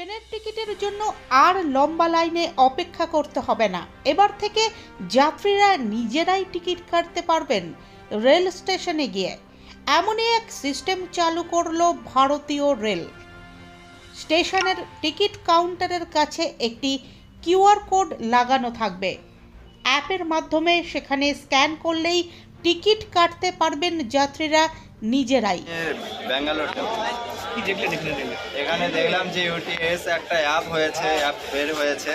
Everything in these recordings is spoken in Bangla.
ট্রেনের টিকিটের জন্য আর লম্বা লাইনে অপেক্ষা করতে হবে না। এবার থেকে যাত্রীরা নিজেরাই টিকিট কাটতে পারবেন রেল স্টেশনে গিয়ে। এমনই এক সিস্টেম চালু করল ভারতীয় রেল। স্টেশনের টিকিট কাউন্টারের কাছে একটি কিউআর কোড লাগানো থাকবে। অ্যাপের মাধ্যমে সেখানে স্ক্যান করলেই টিকিট কাটতে পারবেন যাত্রীরা নিজেরাই। ব্যাঙ্গালোর। এখানে দেখলাম যে ইউটিএস একটা অ্যাপ হয়েছে অ্যাপ বের হয়েছে।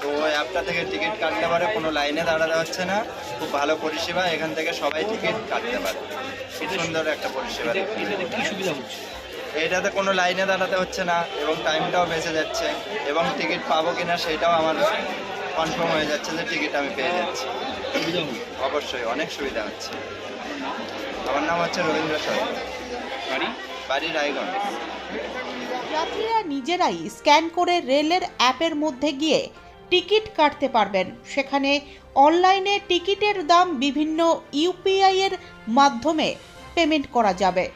তো ওই অ্যাপটা থেকে টিকিট কাটতে পারে কোনো লাইনে দাঁড়াতে হচ্ছে না। খুব ভালো পরিষেবা এখান থেকে সবাই টিকিট কাটতে পারে। সুন্দর একটা পরিষেবা কি সুবিধা হচ্ছে? এইটাতে কোনো লাইনে দাঁড়াতে হচ্ছে না এবং টাইমটাও বেঁচে যাচ্ছে এবং টিকিট পাবো কিনা সেটাও আমার কনফার্ম হয়ে যাচ্ছে যে টিকিট আমি পেয়ে যাচ্ছি। অবশ্যই অনেক সুবিধা হচ্ছে। আমার নাম হচ্ছে রবীন্দ্র সরকার। বাড়ি? রায়গঞ্জ। যাত্রীরা নিজেরাই স্ক্যান করে রেলের অ্যাপের মধ্যে গিয়ে টিকিট কাটতে পারবেন। সেখানে অনলাইনে টিকিটের দাম বিভিন্ন ইউপিআই এর মাধ্যমে পেমেন্ট করা যাবে।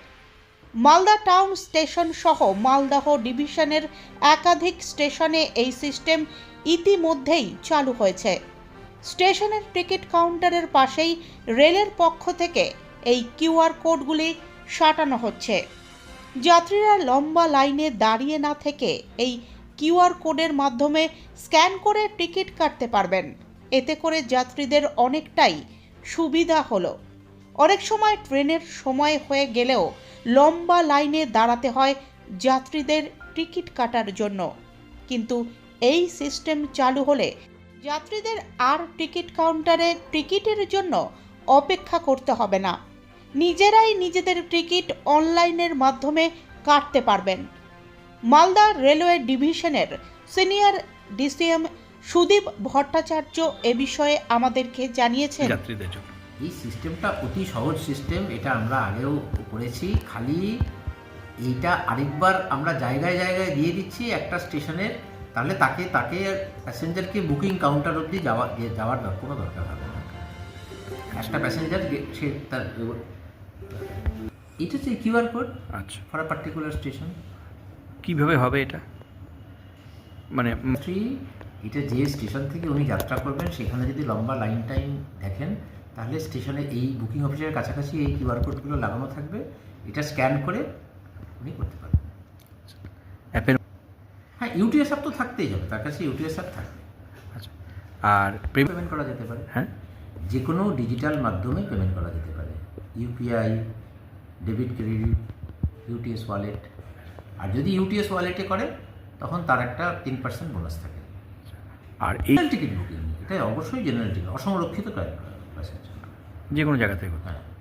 মালদা টাউন স্টেশন সহ মালদাহ ডিভিশনের একাধিক স্টেশনে এই সিস্টেম ইতিমধ্যেই চালু হয়েছে। স্টেশনের টিকিট কাউন্টারের পাশেই রেলের পক্ষ থেকে এই কিউআর কোডগুলি সাঁটানো হচ্ছে। যাত্রীরা লম্বা লাইনে দাঁড়িয়ে না থেকে এই কিউআর কোডের মাধ্যমে স্ক্যান করে টিকিট কাটতে পারবেন। এতে করে যাত্রীদের অনেকটাই সুবিধা হলো। অনেক সময় ট্রেনের সময় হয়ে গেলেও লম্বা লাইনে দাঁড়াতে হয় যাত্রীদের টিকিট কাটার জন্য। কিন্তু এই সিস্টেম চালু হলে যাত্রীদের আর টিকিট কাউন্টারে টিকিটের জন্য অপেক্ষা করতে হবে না। নিজেরাই নিজেদের টিকিট অনলাইনের মাধ্যমে কাটতে পারবেন। মালদা রেলওয়ে ডিভিশনের সিনিয়র ডিসিএম সুদীপ ভট্টাচার্য এ বিষয়ে আমাদেরকে জানিয়েছেন। এই সিস্টেমটা অতি সহজ সিস্টেম এটা আমরা আগেও করেছি। খালি এইটা আরেকবার আমরা জায়গায় জায়গায় দিয়ে দিচ্ছি একটা স্টেশনের তাহলে তাকে তাকে প্যাসেঞ্জারকে বুকিং কাউন্টার অবধি যাওয়া যাওয়ার কোনো দরকার হবে না। একটা প্যাসেঞ্জার সে তার এটা হচ্ছে কিউআর কোড আচ্ছা। ফর আ পার্টিকুলার স্টেশন কীভাবে হবে এটা? মানে এটা যে স্টেশন থেকে উনি যাত্রা করবেন সেখানে যদি লম্বা লাইন টাইম দেখেন তাহলে স্টেশনে এই বুকিং অফিসের কাছাকাছি এই কিউআর কোডগুলো লাগানো থাকবে। এটা স্ক্যান করে উনি করতে পারবেন। অ্যাপের হ্যাঁ ইউটিএস অ্যাপ তো থাকতেই হবে তার কাছে ইউটিএস অ্যাপ থাকবে। আচ্ছা আর পেমেন্ট পেমেন্ট করা যেতে পারে। হ্যাঁ? যে কোনো ডিজিটাল মাধ্যমে পেমেন্ট করা যেতে পারে। UPI debit credit UTS wallet. আর যদি ইউটিএস ওয়ালেটে করে তখন তার একটা তিন পার্সেন্ট বোনাস থাকে। আর এই টিকিট বুকিং এটা অবশ্যই জেনারেল টিকিট অসংরক্ষিত ক্লাসের জন্য যে কোনো জায়গা থেকে হ্যাঁ